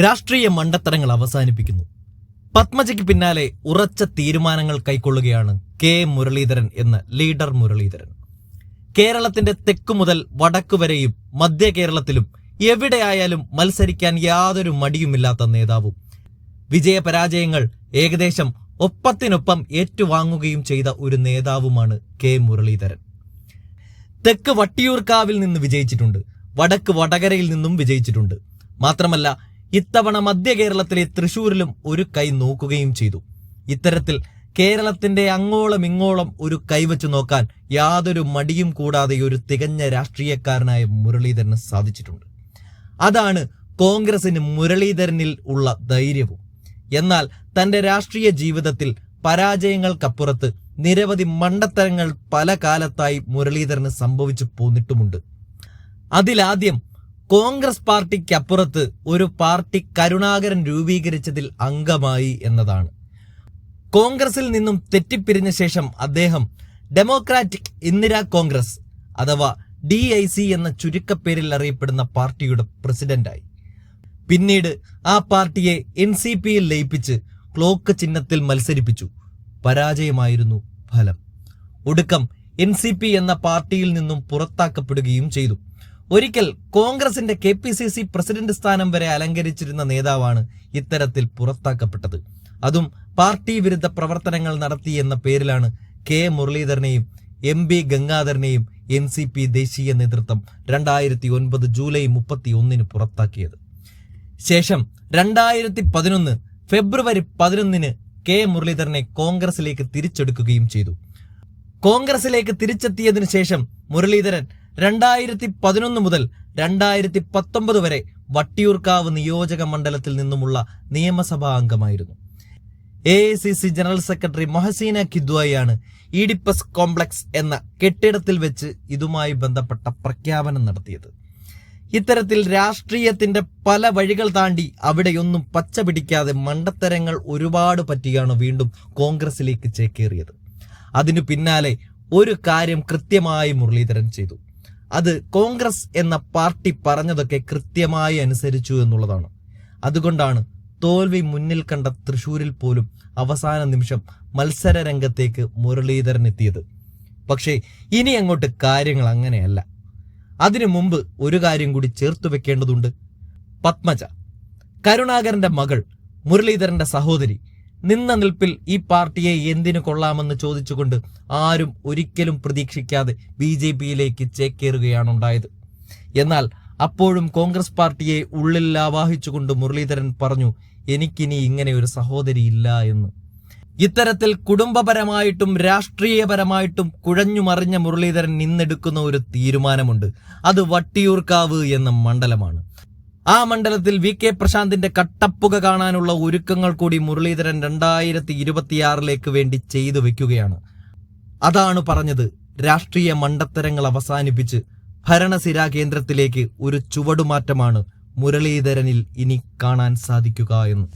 രാഷ്ട്രീയ മണ്ടത്തരങ്ങൾ അവസാനിപ്പിക്കുന്നു. പത്മജയ്ക്ക് പിന്നാലെ ഉറച്ച തീരുമാനങ്ങൾ കൈക്കൊള്ളുകയാണ് കെ മുരളീധരൻ എന്ന ലീഡർ മുരളീധരൻ. കേരളത്തിന്റെ തെക്കു മുതൽ വടക്കു വരെയും മധ്യ കേരളത്തിലും എവിടെയായാലും മത്സരിക്കാൻ യാതൊരു മടിയുമില്ലാത്ത നേതാവും. വിജയപരാജയങ്ങൾ ഏകദേശം ഒപ്പത്തിനൊപ്പം ഏറ്റുവാങ്ങുകയും ചെയ്ത ഒരു നേതാവുമാണ് കെ മുരളീധരൻ. തെക്ക് വട്ടിയൂർക്കാവിൽ നിന്ന് വിജയിച്ചിട്ടുണ്ട്. വടക്ക് വടകരയിൽ നിന്നും വിജയിച്ചിട്ടുണ്ട്. മാത്രമല്ല ഇത്തവണ മധ്യ കേരളത്തിലെ തൃശൂരിലും ഒരു കൈ നോക്കുകയും ചെയ്തു. ഇത്തരത്തിൽ കേരളത്തിന്റെ അങ്ങോളം ഇങ്ങോളം ഒരു കൈവച്ചു നോക്കാൻ യാതൊരു മടിയും കൂടാതെ ഒരു തികഞ്ഞ രാഷ്ട്രീയക്കാരനായ മുരളീധരന് സാധിച്ചിട്ടുണ്ട്. അതാണ് കോൺഗ്രസിന് മുരളീധരനിൽ ഉള്ള ധൈര്യവും. എന്നാൽ തന്റെ രാഷ്ട്രീയ ജീവിതത്തിൽ പരാജയങ്ങൾക്കപ്പുറത്ത് നിരവധി മണ്ടത്തരങ്ങൾ പല കാലത്തായി മുരളീധരന് സംഭവിച്ചു പോന്നിട്ടുമുണ്ട്. അതിലാദ്യം കോൺഗ്രസ് പാർട്ടിക്കപ്പുറത്ത് ഒരു പാർട്ടി കരുണാകരൻ രൂപീകരിച്ചതിൽ അംഗമായി എന്നതാണ്. കോൺഗ്രസിൽ നിന്നും തെറ്റിപ്പിരിഞ്ഞ ശേഷം അദ്ദേഹം ഡെമോക്രാറ്റിക് ഇന്ദിരാ കോൺഗ്രസ് അഥവാ ഡി ഐ സി എന്ന ചുരുക്കപ്പേരിൽ അറിയപ്പെടുന്ന പാർട്ടിയുടെ പ്രസിഡന്റായി. പിന്നീട് ആ പാർട്ടിയെ എൻ സി പിയിൽ ലയിപ്പിച്ച് ക്ലോക്ക് ചിഹ്നത്തിൽ മത്സരിപ്പിച്ചു. പരാജയമായിരുന്നു ഫലം. ഒടുക്കം എൻ സി പി എന്ന പാർട്ടിയിൽ നിന്നും പുറത്താക്കപ്പെടുകയും ചെയ്തു. ഒരിക്കൽ കോൺഗ്രസിന്റെ K P C C president സ്ഥാനം വരെ അലങ്കരിച്ചിരുന്ന നേതാവാണ് ഇത്തരത്തിൽ പുറത്താക്കപ്പെട്ടത്. അതും പാർട്ടി വിരുദ്ധ പ്രവർത്തനങ്ങൾ നടത്തി എന്ന പേരിലാണ് കെ മുരളീധരനെയും എം ബി ഗംഗാധരനെയും എൻ സി പി ദേശീയ നേതൃത്വം രണ്ടായിരത്തി ഒൻപത് ജൂലൈ മുപ്പത്തി ഒന്നിന് പുറത്താക്കിയത്. ശേഷം രണ്ടായിരത്തി പതിനൊന്ന് ഫെബ്രുവരി പതിനൊന്നിന് കെ മുരളീധരനെ കോൺഗ്രസിലേക്ക് തിരിച്ചെടുക്കുകയും ചെയ്തു. കോൺഗ്രസിലേക്ക് തിരിച്ചെത്തിയതിനു ശേഷം മുരളീധരൻ രണ്ടായിരത്തി പതിനൊന്ന് മുതൽ രണ്ടായിരത്തി പത്തൊമ്പത് വരെ വട്ടിയൂർക്കാവ് നിയോജക മണ്ഡലത്തിൽ നിന്നുമുള്ള നിയമസഭാ അംഗമായിരുന്നു. എ ജനറൽ സെക്രട്ടറി മൊഹസീന കിദ്വായിയാണ് ഇഡിപ്പസ് കോംപ്ലക്സ് എന്ന കെട്ടിടത്തിൽ വെച്ച് ഇതുമായി ബന്ധപ്പെട്ട പ്രഖ്യാപനം നടത്തിയത്. ഇത്തരത്തിൽ രാഷ്ട്രീയത്തിന്റെ പല വഴികൾ താണ്ടി അവിടെയൊന്നും പച്ച പിടിക്കാതെ മണ്ടത്തരങ്ങൾ ഒരുപാട് പറ്റിയാണ് വീണ്ടും കോൺഗ്രസിലേക്ക് ചേക്കേറിയത്. അതിനു പിന്നാലെ ഒരു കാര്യം കൃത്യമായി മുരളീധരൻ ചെയ്തു. അത് കോൺഗ്രസ് എന്ന പാർട്ടി പറഞ്ഞതൊക്കെ കൃത്യമായി അനുസരിച്ചു എന്നുള്ളതാണ്. അതുകൊണ്ടാണ് തോൽവി മുന്നിൽ കണ്ട തൃശൂരിൽ പോലും അവസാന നിമിഷം മത്സര രംഗത്തേക്ക് മുരളീധരൻ എത്തിയത്. പക്ഷേ ഇനി അങ്ങോട്ട് കാര്യങ്ങൾ അങ്ങനെയല്ല. അതിനു മുമ്പ് ഒരു കാര്യം കൂടി ചേർത്തു വെക്കേണ്ടതുണ്ട്. പത്മജ. കരുണാകരന്റെ മകൾ മുരളീധരന്റെ സഹോദരി നിന്ന നിൽപ്പിൽ ഈ പാർട്ടിയെ എന്തിനു കൊള്ളാമെന്ന് ചോദിച്ചുകൊണ്ട് ആരും ഒരിക്കലും പ്രതീക്ഷിക്കാതെ ബി ജെ പിയിലേക്ക് ചേക്കേറുകയാണുണ്ടായത്. എന്നാൽ അപ്പോഴും കോൺഗ്രസ് പാർട്ടിയെ ഉള്ളിൽ ആവാഹിച്ചുകൊണ്ട് മുരളീധരൻ പറഞ്ഞു എനിക്കിനി ഇങ്ങനെ ഒരു സഹോദരി ഇല്ല എന്ന്. ഇത്തരത്തിൽ കുടുംബപരമായിട്ടും രാഷ്ട്രീയപരമായിട്ടും കുഴഞ്ഞു കുഴഞ്ഞുമറിഞ്ഞ മുരളീധരൻ ഇന്നെടുക്കുന്ന ഒരു തീരുമാനമുണ്ട്. അത് വട്ടിയൂർക്കാവ് എന്ന മണ്ഡലമാണ്. ആ മണ്ഡലത്തിൽ വി കെ പ്രശാന്തിന്റെ കട്ടപ്പുക കാണാനുള്ള ഒരുക്കങ്ങൾ കൂടി മുരളീധരൻ രണ്ടായിരത്തി ഇരുപത്തിയാറിലേക്ക് വേണ്ടി ചെയ്തു വെക്കുകയാണ്. അതാണ് പറഞ്ഞത് രാഷ്ട്രീയ മണ്ടത്തരങ്ങൾ അവസാനിപ്പിച്ച് ഭരണസിരാ കേന്ദ്രത്തിലേക്ക് ഒരു ചുവടുമാറ്റമാണ് മുരളീധരനിൽ ഇനി കാണാൻ സാധിക്കുക എന്ന്.